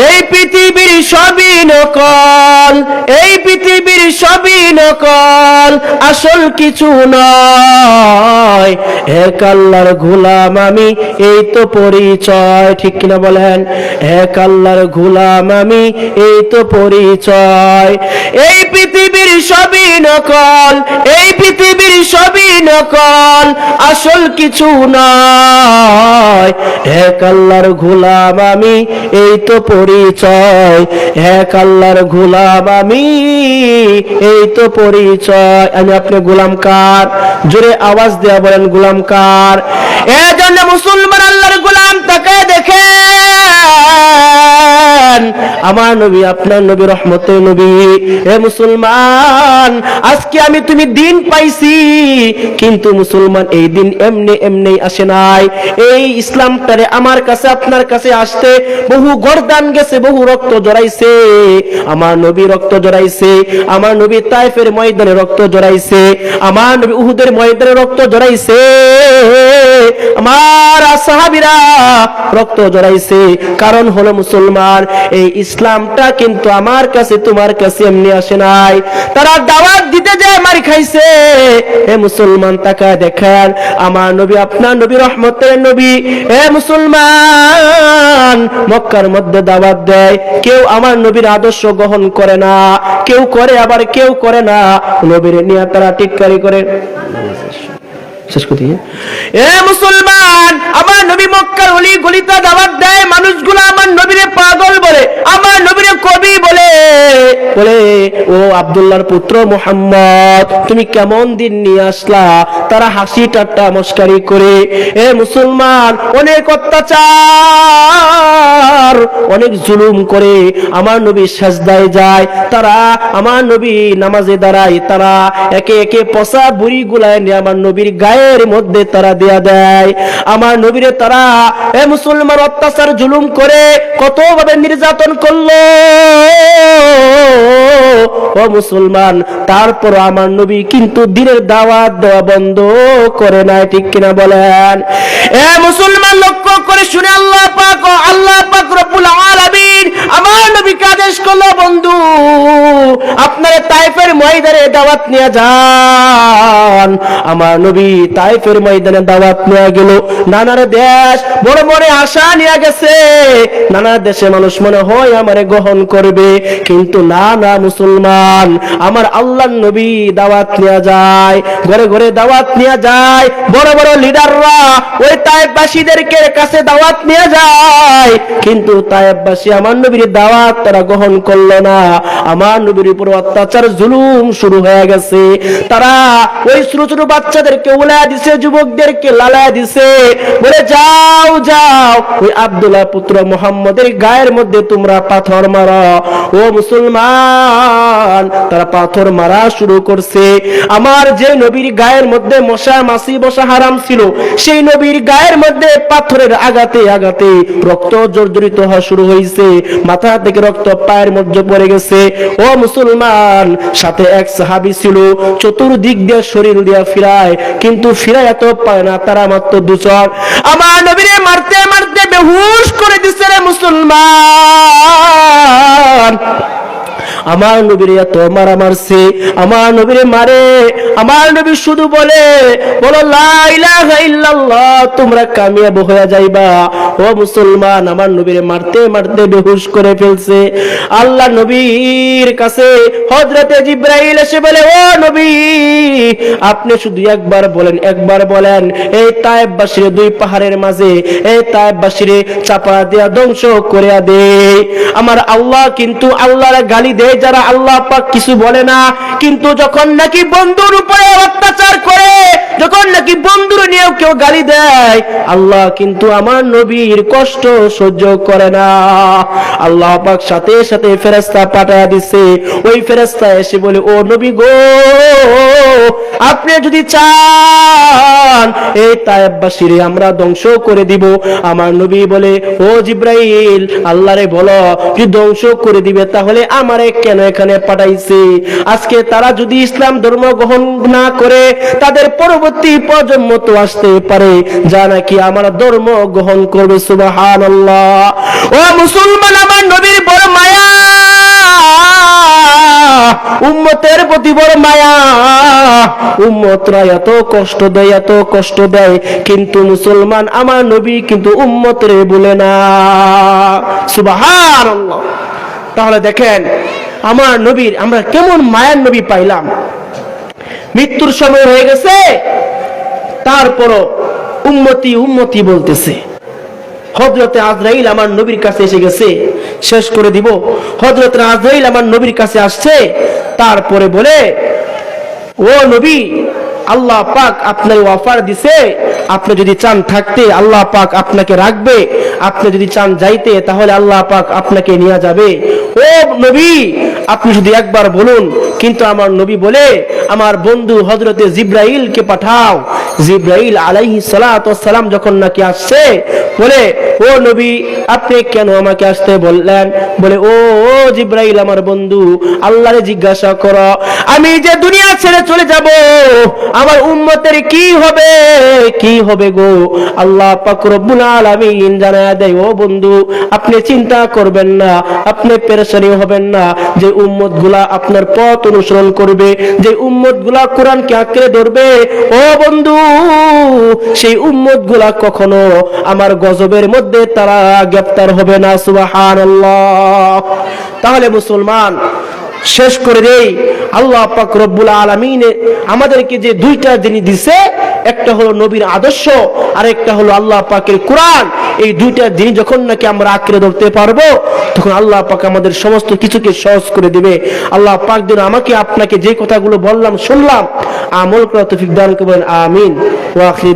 এই পৃথিবীর সবই নকল, এই পৃথিবীর সবই নকল, আসল কিছু নয়। এক আল্লাহর গোলাম আমি, এই তো পরিচয়, ঠিক কিনা বলেন? এক আল্লাহর গোলাম আমি, এই তো পরিচয়। এই পৃথিবীর সবই নকল, এই পৃথিবীর সবই নকল, আসল কিছু নয়। এক আল্লাহর গোলাম আমি, এই তো পরিচয়। এক আল্লাহর গোলাম আমি। এই তো পরিচয়, আমি আপনি গোলাম কার? জোরে আওয়াজ দেয়া বলেন, গোলাম কার? এজন্য মুসলমান আল্লাহর গোলাম তাকে দেখে আমার নবী, আপনার নবী রহমতের নবী। হে মুসলমান, আজকে আমি তুমি দিন পাইছি, কিন্তু মুসলমান এই দিন এমনি এমনি আসে নাই। এই ইসলামটারে আমার কাছে, আপনার কাছে আসতে বহু গরদান গেছে, বহু রক্ত জড়াইছে। আমার নবী রক্ত জড়াইছে, আমার নবী তাইফের ময়দানে রক্ত জড়াইছে, আমার নবী উহুদের ময়দানে রক্ত জড়াইছে, আমার সাহাবিরা রক্ত জড়াইছে। কারণ হলো মুসলমান এই ইসলামটা কিন্তু আমার কাছে, তোমার কাছে এমনি আসে নাই। তারা দাওয়াত দিতে যায়, মারি খাইছে। এ মুসলমান তাকা দেখেন, আমার নবী, আপনার নবী, রহমতের নবী। এ মুসলমান, মক্কার মধ্যে দাওয়াত দেয়। কেউ আমার নবীর আদর্শ গ্রহণ করে না, কেউ করে, আবার কেউ করে না। নবীর নিয়ে তারা টিটকারি করে। শেষ এ মুসলমান, আমার নবী মক্কার অলি গলিতা দাওয়াত দেয় মানুষগুলো আমার নবীরে পাগল বলে আমার নবীরে কবি বলে বলে ও আব্দুল্লাহর পুত্র মোহাম্মদ, তুমি কেমন দিন নিয়ে আসলা? তারা হাসি ঠাট্টা মস্কারি করে, এ মুসলমান, অনেক অত্যাচার, অনেক জুলুম করে, আমার নবী সাজদায় যায়, তারা আমার নবী নামাজে দাঁড়ায়, তারা একে একে পচা বুড়ি গুলায় নিয়ে আমার নবীর গায়ের মধ্যে তারা দেয়া দেয়। আমার নবীরে তারা, এ মুসলমান, অত্যাচার, জুলুম করে, কতভাবে নির্যাতন করল? মুসলমান তারপর আমার নবী কিন্তু দিনের দাওয়াত দেওয়া বন্ধ করে নাই, ঠিক কিনা বলেন? এ মুসলমান লক্ষ্য করে শুনে আল্লাহ পাক আল্লাহ পাক রব্বুল আলামিন আমার নবীকে আদেশ করল, বন্ধু তাইফের ময়দানে দাওয়াত নিয়ে যান। আমার নবী তাইফের ময়দানে দাওয়াত নিয়ে গেল। নানার দেশ বড় বড় আশা নিয়ে গেছে। নানা দেশে মানুষ মনে হয় আমারে গ্রহণ করবে, কিন্তু না না, মুসলমান, আমার আল্লাহ নবী দাওয়াত নিয়ে যায়, ঘরে ঘরে দাওয়াত নিয়ে যায়। বড় বড় লিডাররা ওই তাইফবাসীদেরকে কাছে দাওয়াত নিয়ে যায়, কিন্তু তাইফবাসী আমার নবীর দাওয়াত তারা গ্রহণ করল না। আমার নবীর উপর অত্যাচার, জুলুম শুরু হয়ে গেছে। তারা ওই ছোট ছোট বাচ্চাদেরকে উলায়া দিছে, যুবকদেরকে লালায়া দিছে। বলে, যাও যাও। ওই আব্দুল্লাহ পুত্র মোহাম্মদের গায়ের মধ্যে তোমরা পাথর মারো। ও মুসলমান, তারা পাথর মারা শুরু করছে। আমার যে নবীর গায়ের মধ্যে মশা মাসি বসা হারাম ছিল, সেই নবীর গায়ের মধ্যে পাথরের আগাতে আগাতে রক্ত জর্জরিত হওয়া শুরু হয়েছে মাথা থেকে রক্ত পায়ের মধ্যে পড়ে গেছে। ও মুসলমান, সাথে এক সাহাবি ছিল, চতুর্দিক দিয়ে শরীর দিয়া ফিরায়, কিন্তু ফিরায় এত পায় না, তারা মাত্র দুচর আমার নবীরে মারতে মারতে বেহুশ করে দিচ্ছে রে মুসলমান। আমার নবীরে এত মারা মারছে, আমার নবীরে মারে, আমার নবী শুধু বলে, বলো তোমরা কামিয়াব হয়ে যাইবা। ও মুসলমান, আমার নবীরে মারতে মারতে বেহুশ করে ফেলছে। আল্লাহ নবীর কাছে হজরতে জিব্রাইল এসে বলে, ও নবী আপনি শুধু একবার বলেন একবার বলেন, এই তায়েববাসীর দুই পাহাড়ের মাঝে, এই তায়েববাসীরে চাপা দেয়া ধ্বংস করে দে আমার আল্লাহ কিন্তু আল্লাহর গালি দেয়, যারা আল্লাহ পাক কিছু বলে না। কিন্তু যখন নাকি বন্ধুর উপরে অত্যাচার করে, যখন নাকি বন্ধুর নিয়েও কেউ গালি দেয়, আল্লাহ কিন্তু আমার নবীর কষ্ট সহ্য করে না। আল্লাহ পাক সাথে সাথে ফেরেস্তা পাঠায় দিছে। ওই ফেরেস্তা এসে বলে, ও নবী গো আপনি যদি চান, এই তায়েববাসীরে আমরা ধ্বংস করে দিব। আমার নবী বলে, ও জিব্রাইল, আল্লাহরে বলো, যদি ধ্বংস করে দিবে, তাহলে আমারে কেন এখানে পাঠাইছে? আজকে তারা যদি ইসলাম ধর্ম গ্রহণ না করে, তাদের পরবর্তী প্রজন্ম তো আসতে পারে, যা নাকি আমার ধর্ম গ্রহণ করবে, সুবহানাল্লাহ। ও মুসলমান, আমার নবীর বড় মায়া উম্মতের প্রতি বড় মায়া। উম্মতরা এত কষ্ট দেয়, এত কষ্ট দেয়, কিন্তু মুসলমান আমার নবী কিন্তু উম্মতরে বলে না। সুবহানাল্লাহ। তাহলে দেখেন, আমার নবীর, আমরা কেমন মায়ার নবী পাইলাম। মৃত্যুর সময় হয়ে গেছে, তারপরও উম্মতি উম্মতি বলতেছে। হজরতে আজরাইল আমার নবীর কাছে এসে গেছে শেষ করে দিব। হজরত আজরাইল আমার নবীর কাছে আসছে, তারপরে বলে, ও নবী, আল্লাহ পাক আপনার অফার দিছে, আপনি যদি চান থাকতে আল্লাহ পাক আপনাকে রাখবে, আপনি যদি চান যাইতে তাহলে আল্লাহ পাক আপনাকে নিয়ে যাবে। ও নবী, আপনি যদি একবার বলুন, কিন্তু আমার নবী বলে আমার বন্ধু হজরতে জিব্রাইলকে পাঠাও। জিব্রাইল আলাইহি সালাম যখন নাকি আসছে, বলে, ও নবী, আপনি কেন আমাকে আসতে বললেন? বলে, ও ও জিব্রাইল আমার বন্ধু, আল্লাহরে জিজ্ঞাসা করো, আমি যে দুনিয়া ছেড়ে চলে যাব, আমার উম্মতের কি হবে? কি হবে গো? আল্লাহ পাক রব্বুল আলামিন জানায় দেয়, ও বন্ধু, আপনি চিন্তা করবেন না, আপনি পেরেশানি হবেন না, যে উম্মতগুলা আপনার পথ অনুসরণ করবে, যে উম্মত গুলা কোরআনকে আঁকড়ে ধরবে। ও বন্ধু, সেই উম্মতগুলা কখনো আমার গজবের মধ্যে তারা গ্রেপ্তার হবে না, সুবহানাল্লাহ। তাহলে মুসলমান, শেষ করে দেই। আল্লাহ পাক রব্বুল আলমিনে আমাদেরকে যে দুইটা জিনিস দিছে, একটা হলো নবীর আদর্শ আর একটা হলো আল্লাহ পাকের কোরআন। এই দুইটা দিন যখন নাকি আমরা আঁকড়ে ধরতে পারব, তখন আল্লাহ পাক আমাদের সমস্ত কিছুকে সহজ করে দিবে। আল্লাহ পাক দিন আমাকে, আপনাকে যে কথাগুলো বললাম, শুনলাম, আমল করা তফিক দান করবেন। আমিন। ওয়াখি